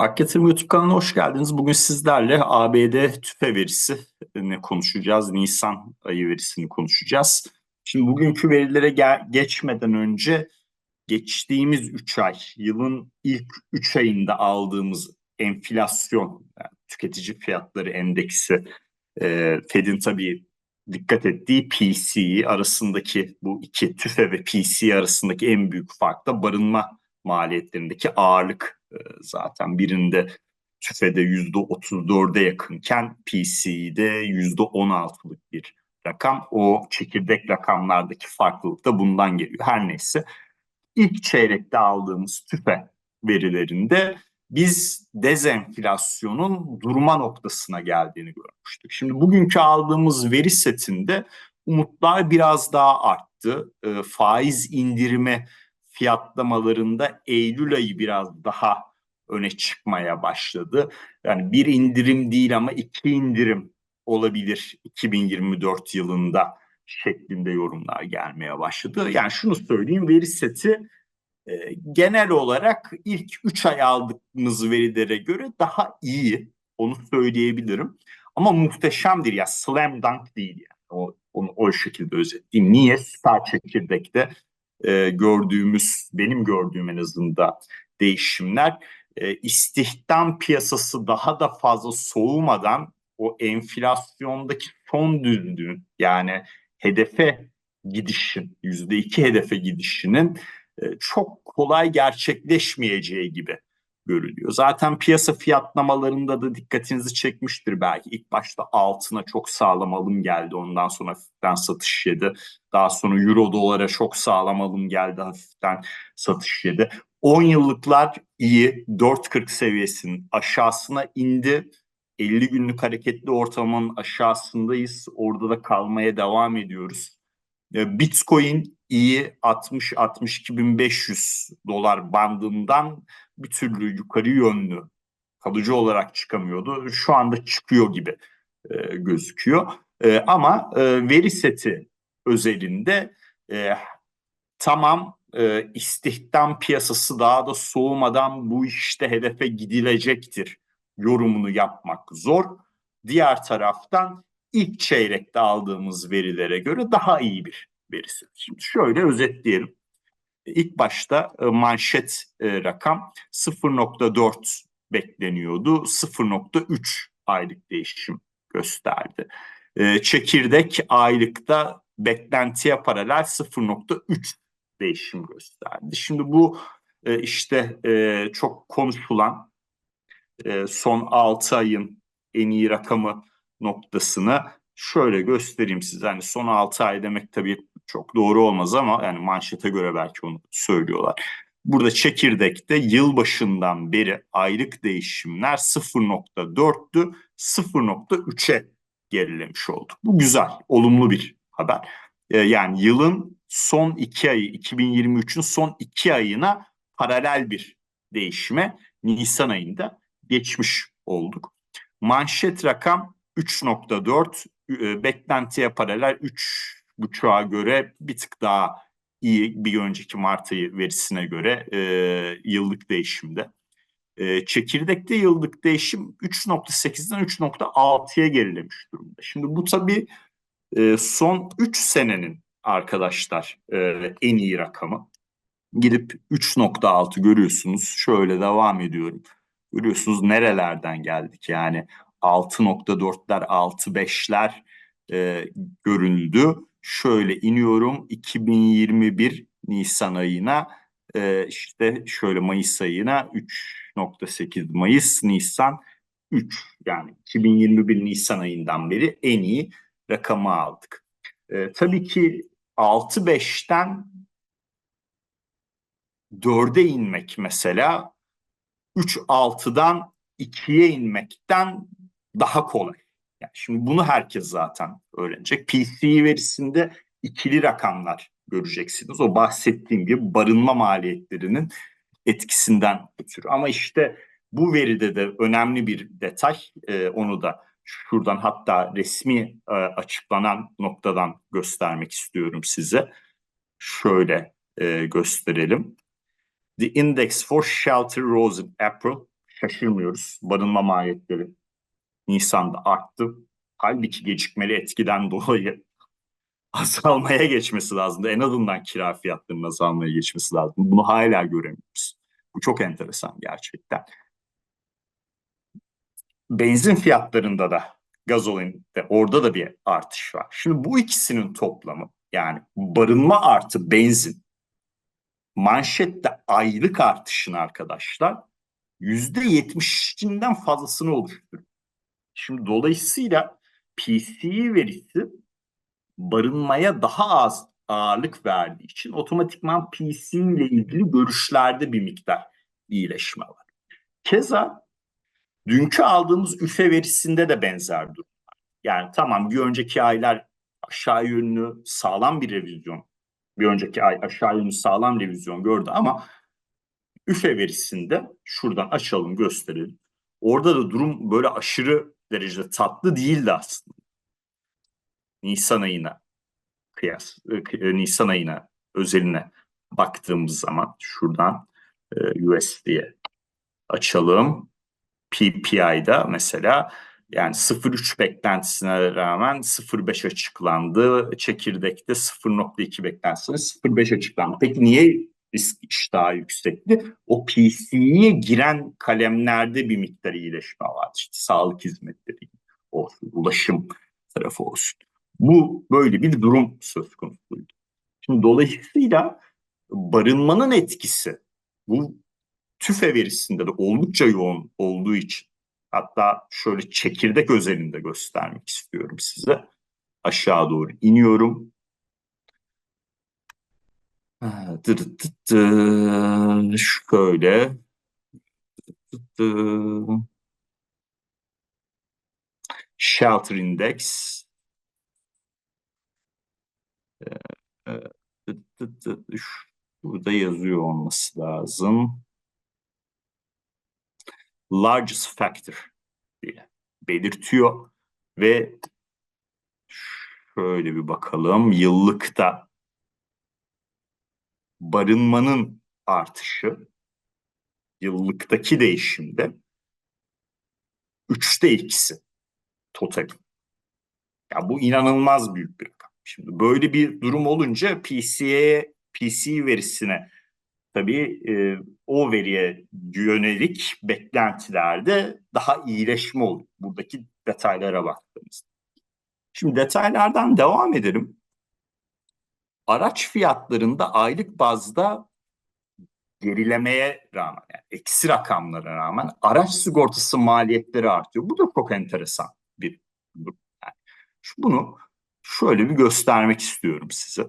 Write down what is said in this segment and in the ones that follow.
Ak Yatırım YouTube kanalına hoş geldiniz. Bugün sizlerle ABD tüfe verisi ne konuşacağız. Nisan ayı verisini konuşacağız. Şimdi bugünkü verilere gel- geçmeden önce geçtiğimiz 3 ay, yılın ilk 3 ayında aldığımız enflasyon, yani tüketici fiyatları endeksi, e, Fed'in tabii dikkat ettiği PCE arasındaki bu iki tüfe ve PCE arasındaki en büyük fark da barınma maliyetlerindeki ağırlık e, zaten birinde tüfede yüzde 34'e yakınken PC'de yüzde 16'lık bir rakam. O çekirdek rakamlardaki farklılık da bundan geliyor. Her neyse ilk çeyrekte aldığımız tüfe verilerinde biz dezenflasyonun durma noktasına geldiğini görmüştük. Şimdi bugünkü aldığımız veri setinde umutlar biraz daha arttı. E, faiz indirimi fiyatlamalarında Eylül ayı biraz daha öne çıkmaya başladı. Yani bir indirim değil ama iki indirim olabilir 2024 yılında şeklinde yorumlar gelmeye başladı. Yani şunu söyleyeyim veri seti e, genel olarak ilk 3 ay aldığımız verilere göre daha iyi onu söyleyebilirim. Ama muhteşemdir ya slam dunk değil yani. O, onu o şekilde özetleyeyim. Niye? Star çekirdekte e, gördüğümüz, benim gördüğüm en azından değişimler e, istihdam piyasası daha da fazla soğumadan o enflasyondaki son düzlüğün yani hedefe gidişin, yüzde iki hedefe gidişinin e, çok kolay gerçekleşmeyeceği gibi görülüyor. Zaten piyasa fiyatlamalarında da dikkatinizi çekmiştir belki. İlk başta altına çok sağlam alım geldi. Ondan sonra hafiften satış yedi. Daha sonra euro dolara çok sağlam alım geldi. Hafiften satış yedi. 10 yıllıklar iyi. 4.40 seviyesinin aşağısına indi. 50 günlük hareketli ortalamanın aşağısındayız. Orada da kalmaya devam ediyoruz. Bitcoin iyi 60-62.500 dolar bandından bir türlü yukarı yönlü kalıcı olarak çıkamıyordu. Şu anda çıkıyor gibi e, gözüküyor. E, ama e, veri seti özelinde e, tamam e, istihdam piyasası daha da soğumadan bu işte hedefe gidilecektir yorumunu yapmak zor. Diğer taraftan ilk çeyrekte aldığımız verilere göre daha iyi bir verisi. Şimdi şöyle özetleyelim. İlk başta e, manşet e, rakam 0.4 bekleniyordu. 0.3 aylık değişim gösterdi. E, çekirdek aylıkta beklentiye paralel 0.3 değişim gösterdi. Şimdi bu işte çok konuşulan son 6 ayın en iyi rakamı noktasını şöyle göstereyim size. Hani son 6 ay demek tabii çok doğru olmaz ama yani manşete göre belki onu söylüyorlar. Burada çekirdekte yılbaşından beri aylık değişimler 0.4'tü 0.3'e gerilemiş olduk. Bu güzel, olumlu bir haber. Ee, yani yılın son iki ayı, 2023'ün son iki ayına paralel bir değişime Nisan ayında geçmiş olduk. Manşet rakam 3.4, e, beklentiye paralel 3 buçuğa göre bir tık daha iyi bir önceki Mart ayı verisine göre e, yıllık değişimde. E, çekirdekte yıllık değişim 3.8'den 3.6'ya gerilemiş durumda. Şimdi bu tabii e, son 3 senenin arkadaşlar e, en iyi rakamı. Gidip 3.6 görüyorsunuz. Şöyle devam ediyorum. Görüyorsunuz nerelerden geldik yani 6.4'ler 6.5'ler e, görüldü şöyle iniyorum 2021 Nisan ayına e, işte şöyle Mayıs ayına 3.8 Mayıs Nisan 3 yani 2021 Nisan ayından beri en iyi rakamı aldık. E, tabii ki 6.5'ten 4'e inmek mesela 3.6'dan 2'ye inmekten daha kolay. Yani şimdi bunu herkes zaten öğrenecek. PCE verisinde ikili rakamlar göreceksiniz. O bahsettiğim gibi barınma maliyetlerinin etkisinden ötürü. Ama işte bu veride de önemli bir detay. E, onu da şuradan hatta resmi e, açıklanan noktadan göstermek istiyorum size. Şöyle e, gösterelim. The index for shelter rose in April şaşırmıyoruz. Barınma maliyetleri Nisan'da arttı. Halbuki gecikmeli etkiden dolayı azalmaya geçmesi lazımdı. En azından kira fiyatlarının azalmaya geçmesi lazım. Bunu hala göremiyoruz. Bu çok enteresan gerçekten. Benzin fiyatlarında da gazolinde orada da bir artış var. Şimdi bu ikisinin toplamı yani barınma artı benzin manşette aylık artışın arkadaşlar yüzde yetmişinden fazlasını oluşturuyor. Şimdi dolayısıyla PCE verisi barınmaya daha az ağırlık verdiği için otomatikman PC ile ilgili görüşlerde bir miktar iyileşme var. Keza dünkü aldığımız üfe verisinde de benzer durum var. Yani tamam bir önceki aylar aşağı yönlü sağlam bir revizyon. Bir önceki ay aşağı yönlü sağlam revizyon gördü ama üfe verisinde şuradan açalım gösterelim. Orada da durum böyle aşırı derecede tatlı değildi aslında. Nisan ayına kıyas, e, Nisan ayına özeline baktığımız zaman şuradan e, USD'ye açalım. PPI'da mesela yani 0.3 beklentisine rağmen 0.5 açıklandı. Çekirdekte 0.2 beklentisine 0.5 açıklandı. Peki niye risk iştahı yüksekti? O PC'ye giren kalemlerde bir miktar iyileşme vardı. İşte sağlık hizmetleri olsun, ulaşım tarafı olsun. Bu böyle bir durum söz konusuydu. Şimdi dolayısıyla barınmanın etkisi bu tüfe verisinde de oldukça yoğun olduğu için hatta şöyle çekirdek özelinde göstermek istiyorum size. Aşağı doğru iniyorum. Şöyle. Shelter Index. Burada yazıyor olması lazım. Largest factor diye belirtiyor ve şöyle bir bakalım. Yıllıkta barınmanın artışı yıllıktaki değişimde üçte ikisi total. Ya bu inanılmaz büyük bir rakam. Şimdi böyle bir durum olunca PC'ye PC verisine tabii e, o veriye yönelik beklentilerde daha iyileşme olur. Buradaki detaylara baktığımızda. Şimdi detaylardan devam edelim. Araç fiyatlarında aylık bazda gerilemeye rağmen, yani eksi rakamlara rağmen araç sigortası maliyetleri artıyor. Bu da çok enteresan bir durum. Yani bunu şöyle bir göstermek istiyorum size.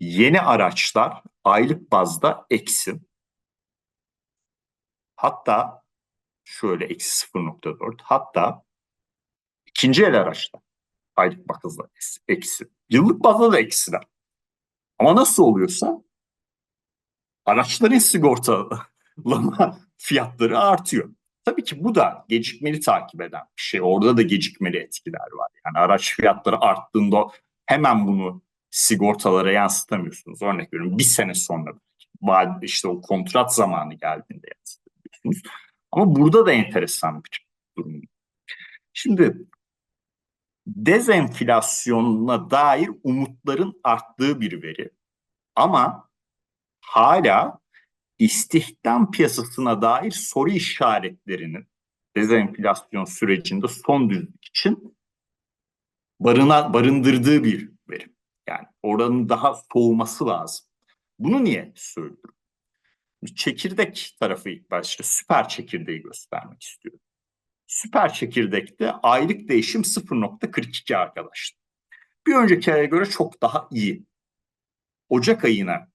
Yeni araçlar aylık bazda eksi. Hatta şöyle eksi 0.4 hatta ikinci el araçlar aylık bazda eksi. Yıllık bazda da eksiler. Ama nasıl oluyorsa araçların sigortalama fiyatları artıyor. Tabii ki bu da gecikmeli takip eden bir şey. Orada da gecikmeli etkiler var. Yani araç fiyatları arttığında hemen bunu sigortalara yansıtamıyorsunuz. Örnek veriyorum bir sene sonra işte o kontrat zamanı geldiğinde yansıtıyorsunuz. Ama burada da enteresan bir durum. Şimdi dezenflasyona dair umutların arttığı bir veri. Ama hala istihdam piyasasına dair soru işaretlerinin dezenflasyon sürecinde son düzlük için barına, barındırdığı bir verim. Yani oranın daha soğuması lazım. Bunu niye söylüyorum? Çekirdek tarafı ilk başta süper çekirdeği göstermek istiyorum. Süper çekirdekte aylık değişim 0.42 arkadaşlar. Bir önceki aya göre çok daha iyi. Ocak ayına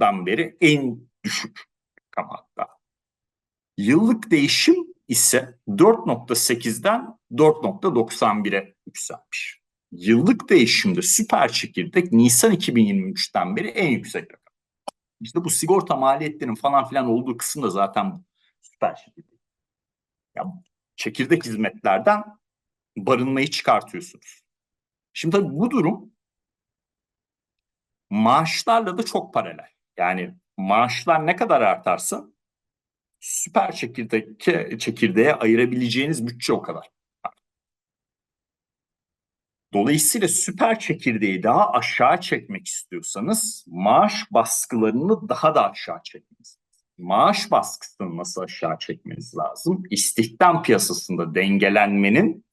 dan beri en düşük rakam hatta. Yıllık değişim ise 4.8'den 4.91'e yükselmiş. Yıllık değişimde süper çekirdek Nisan 2023'ten beri en yüksek rakam. İşte bu sigorta maliyetlerinin falan filan olduğu kısım da zaten süper çekirdek. Ya, çekirdek hizmetlerden barınmayı çıkartıyorsunuz. Şimdi tabii bu durum maaşlarla da çok paralel. Yani maaşlar ne kadar artarsa süper çekirdeğe, çekirdeğe ayırabileceğiniz bütçe o kadar. Dolayısıyla süper çekirdeği daha aşağı çekmek istiyorsanız maaş baskılarını daha da aşağı çekmeniz Maaş baskısını nasıl aşağı çekmeniz lazım? İstihdam piyasasında dengelenmenin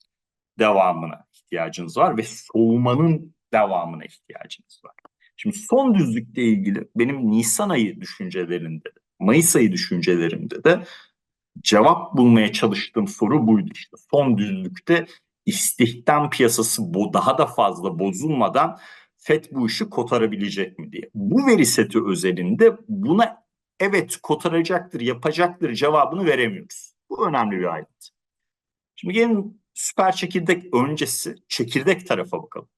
devamına ihtiyacınız var ve soğumanın devamına ihtiyacınız var. Şimdi son düzlükle ilgili benim Nisan ayı düşüncelerinde, Mayıs ayı düşüncelerimde de cevap bulmaya çalıştığım soru buydu işte. Son düzlükte istihdam piyasası bu daha da fazla bozulmadan FED bu işi kotarabilecek mi diye. Bu veri seti özelinde buna evet kotaracaktır, yapacaktır cevabını veremiyoruz. Bu önemli bir ayrıntı. Şimdi gelin süper çekirdek öncesi çekirdek tarafa bakalım.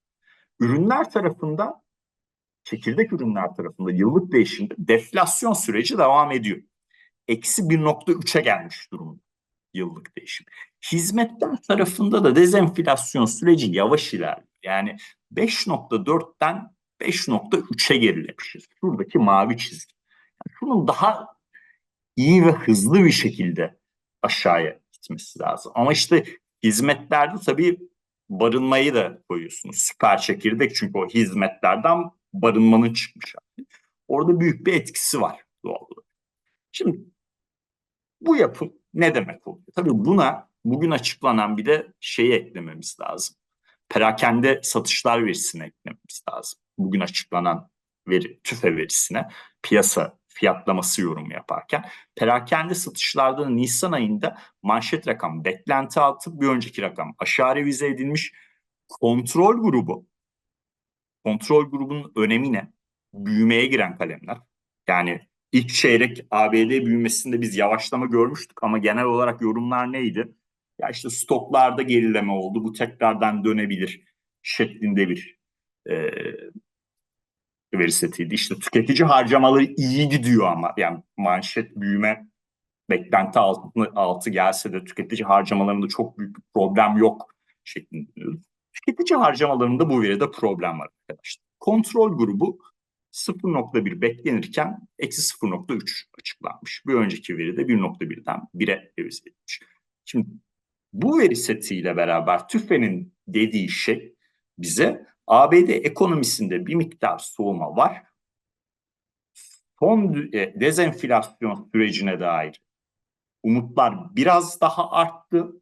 Ürünler tarafında çekirdek ürünler tarafında yıllık değişimde deflasyon süreci devam ediyor. Eksi 1.3'e gelmiş durumda yıllık değişim. Hizmetler tarafında da dezenflasyon süreci yavaş ilerliyor. Yani 5.4'ten 5.3'e gerilemişiz. Şuradaki mavi çizgi. Şunun daha iyi ve hızlı bir şekilde aşağıya gitmesi lazım. Ama işte hizmetlerde tabii barınmayı da koyuyorsunuz. Süper çekirdek çünkü o hizmetlerden barınmanın çıkmış hali. Orada büyük bir etkisi var doğal olarak. Şimdi bu yapı ne demek oluyor? Tabii buna bugün açıklanan bir de şeyi eklememiz lazım. Perakende satışlar verisini eklememiz lazım. Bugün açıklanan veri, tüfe verisine piyasa fiyatlaması yorumu yaparken perakende satışlarda Nisan ayında manşet rakam beklenti altı bir önceki rakam aşağı revize edilmiş kontrol grubu kontrol grubunun önemi ne? Büyümeye giren kalemler. Yani ilk çeyrek ABD büyümesinde biz yavaşlama görmüştük ama genel olarak yorumlar neydi? Ya işte stoklarda gerileme oldu bu tekrardan dönebilir şeklinde bir e, veri setiydi. İşte tüketici harcamaları iyi gidiyor ama yani manşet büyüme beklenti altı, altı gelse de tüketici harcamalarında çok büyük bir problem yok şeklinde. Tüketici harcamalarında bu veride problem var arkadaşlar. Kontrol grubu 0.1 beklenirken eksi 0.3 açıklanmış. Bir önceki veride 1.1'den 1'e revize edilmiş. Şimdi bu veri setiyle beraber TÜFE'nin dediği şey bize ABD ekonomisinde bir miktar soğuma var. Son e, dezenflasyon sürecine dair umutlar biraz daha arttı.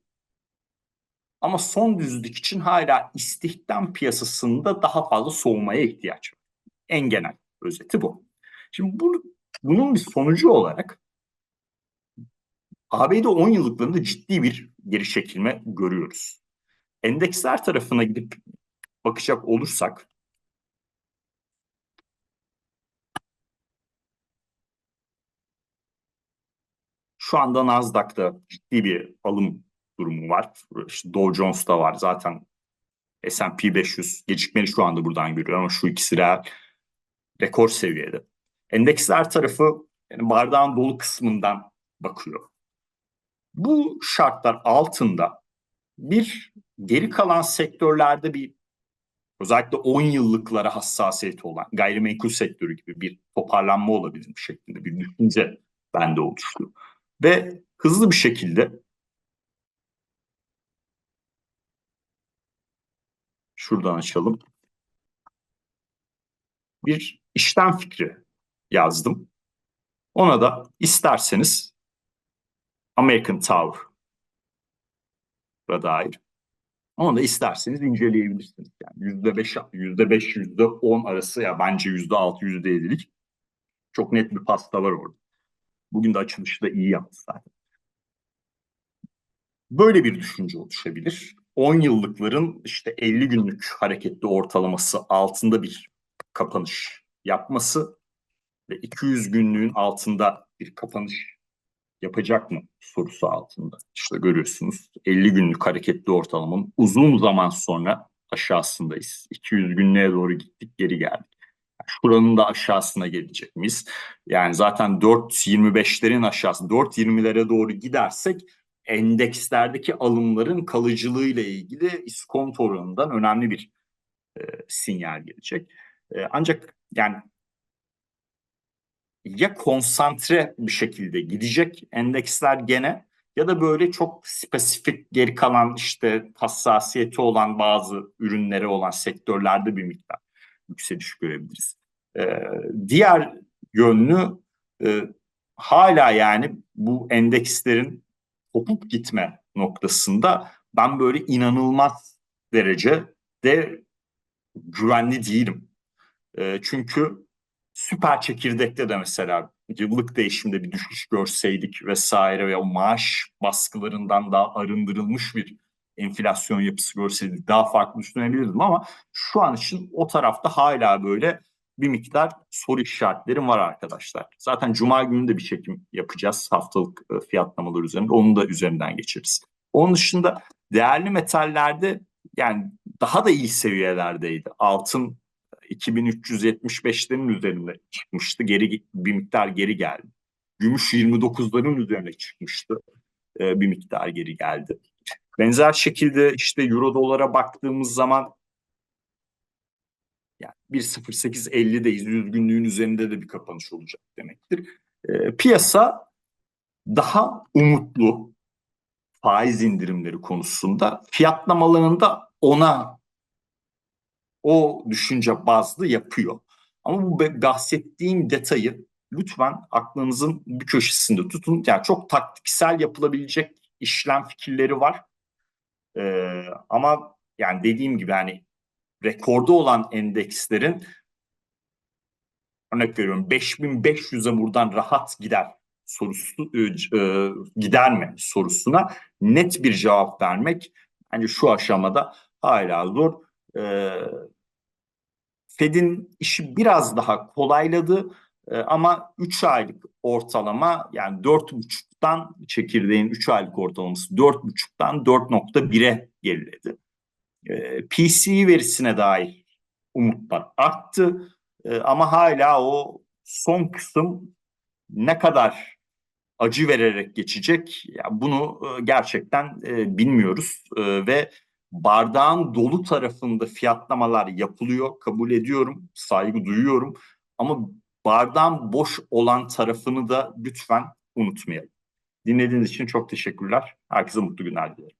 Ama son düzlük için hala istihdam piyasasında daha fazla soğumaya ihtiyaç var. En genel özeti bu. Şimdi bunu, bunun bir sonucu olarak ABD 10 yıllıklarında ciddi bir geri çekilme görüyoruz. Endeksler tarafına gidip bakacak olursak şu anda Nasdaq'ta ciddi bir alım durumu var. İşte Dow Jones'ta var zaten S&P 500 gecikmeli şu anda buradan görüyor ama şu ikisi real rekor seviyede. Endeksler tarafı yani bardağın dolu kısmından bakıyor. Bu şartlar altında bir geri kalan sektörlerde bir özellikle 10 yıllıklara hassasiyeti olan gayrimenkul sektörü gibi bir toparlanma olabilir şeklinde bir düşünce bende oluştu. Ve hızlı bir şekilde şuradan açalım. Bir işlem fikri yazdım. Ona da isterseniz American Tower'a dair onu da isterseniz inceleyebilirsiniz. Yani yüzde beş, yüzde beş, yüzde on arası ya bence yüzde altı, yüzde yedilik çok net bir pasta var orada. Bugün de açılışı da iyi yaptı zaten. Böyle bir düşünce oluşabilir. 10 yıllıkların işte 50 günlük hareketli ortalaması altında bir kapanış yapması ve 200 günlüğün altında bir kapanış yapacak mı sorusu altında. İşte görüyorsunuz 50 günlük hareketli ortalamanın uzun zaman sonra aşağısındayız. 200 günlüğe doğru gittik geri geldik. Şuranın da aşağısına gelecek miyiz? Yani zaten 4.25'lerin aşağısı 4.20'lere doğru gidersek endekslerdeki alımların kalıcılığı ile ilgili iskonto oranından önemli bir e, sinyal gelecek. E, ancak yani ya konsantre bir şekilde gidecek endeksler gene ya da böyle çok spesifik geri kalan işte hassasiyeti olan bazı ürünleri olan sektörlerde bir miktar yükseliş görebiliriz. Ee, diğer yönlü e, hala yani bu endekslerin kopup gitme noktasında ben böyle inanılmaz derecede güvenli değilim. E, çünkü süper çekirdekte de mesela yıllık değişimde bir düşüş görseydik vesaire ve o maaş baskılarından daha arındırılmış bir enflasyon yapısı görseydik daha farklı düşünebilirdim ama şu an için o tarafta hala böyle bir miktar soru işaretlerim var arkadaşlar. Zaten Cuma günü de bir çekim yapacağız haftalık e, fiyatlamalar üzerinde. Onun da üzerinden geçeriz. Onun dışında değerli metallerde yani daha da iyi seviyelerdeydi. Altın 2375'lerin üzerinde çıkmıştı. Geri bir miktar geri geldi. Gümüş 29'ların üzerine çıkmıştı. Ee, bir miktar geri geldi. Benzer şekilde işte euro dolara baktığımız zaman yani 1.0850'deyiz. 100 günlüğün üzerinde de bir kapanış olacak demektir. Ee, piyasa daha umutlu faiz indirimleri konusunda fiyatlamalarında ona o düşünce bazlı yapıyor. Ama bu bahsettiğim detayı lütfen aklınızın bir köşesinde tutun. Yani çok taktiksel yapılabilecek işlem fikirleri var. Ee, ama yani dediğim gibi hani rekorda olan endekslerin örnek veriyorum 5500'e buradan rahat gider sorusu e, e, gider mi sorusuna net bir cevap vermek hani şu aşamada hala zor. E, Fed'in işi biraz daha kolayladı. E, ama 3 aylık ortalama yani 4.5'tan çekirdeğin 3 aylık ortalaması 4.5'tan 4.1'e geriledi. E, PCE verisine dair umutlar arttı. E, ama hala o son kısım ne kadar acı vererek geçecek? Ya bunu e, gerçekten e, bilmiyoruz. E, ve bardağın dolu tarafında fiyatlamalar yapılıyor kabul ediyorum saygı duyuyorum ama bardağın boş olan tarafını da lütfen unutmayalım. Dinlediğiniz için çok teşekkürler. Herkese mutlu günler dilerim.